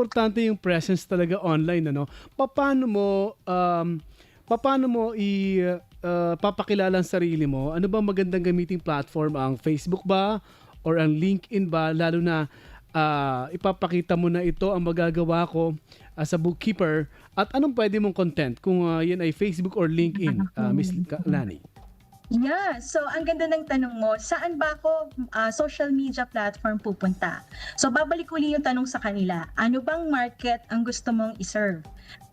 importante yung presence talaga online ano. Paano mo um paano mo i uh, papakilala ang sarili mo? Ano ba magandang gamiting platform ang Facebook ba or ang LinkedIn ba lalo na ah, ipapakita mo na ito ang magagawa ko as a bookkeeper at anong pwede mong content kung ah, yan ay Facebook or LinkedIn, ah, Miss Lani? Yeah, so ang ganda ng tanong mo, saan ba ako ah, social media platform pupunta? So babalik uli yung tanong sa kanila, ano bang market ang gusto mong iserve?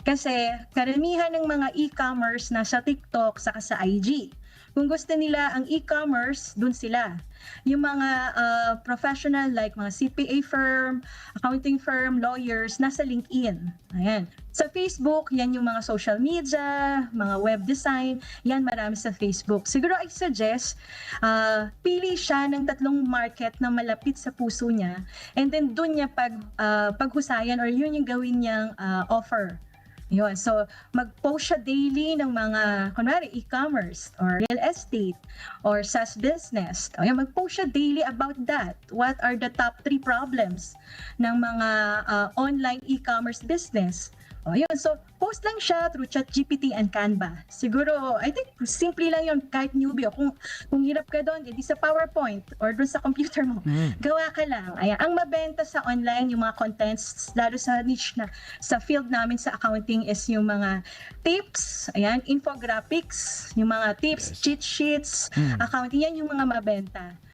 Kasi karamihan ng mga e-commerce nasa TikTok saka sa IG. Kung gusto nila ang e-commerce, dun sila. Yung mga ah, professional like mga CPA firm, accounting firm, lawyers, nasa LinkedIn. Ayan. Sa Facebook, yan yung mga social media, mga web design, yan marami sa Facebook. Siguro I suggest, ah, pili siya ng tatlong market na malapit sa puso niya and then dun niya pag, ah, paghusayan or yun yung gawin niyang ah, offer. Yun. So, mag-post siya daily ng mga, kunwari, e-commerce or real estate or SaaS business. O yan, mag-post siya daily about that. What are the top three problems ng mga ah, online e-commerce business? O yun, so post lang siya through ChatGPT and Canva. Siguro, I think simple lang yun kahit newbie. O kung, kung hirap ka doon, edi sa PowerPoint or doon sa computer mo, gawa ka lang. Ayan, ang mabenta sa online, yung mga contents, lalo sa niche na, sa field namin sa accounting is yung mga tips, ayan, infographics, yung mga tips, cheat sheets, accounting, yan yung mga mabenta.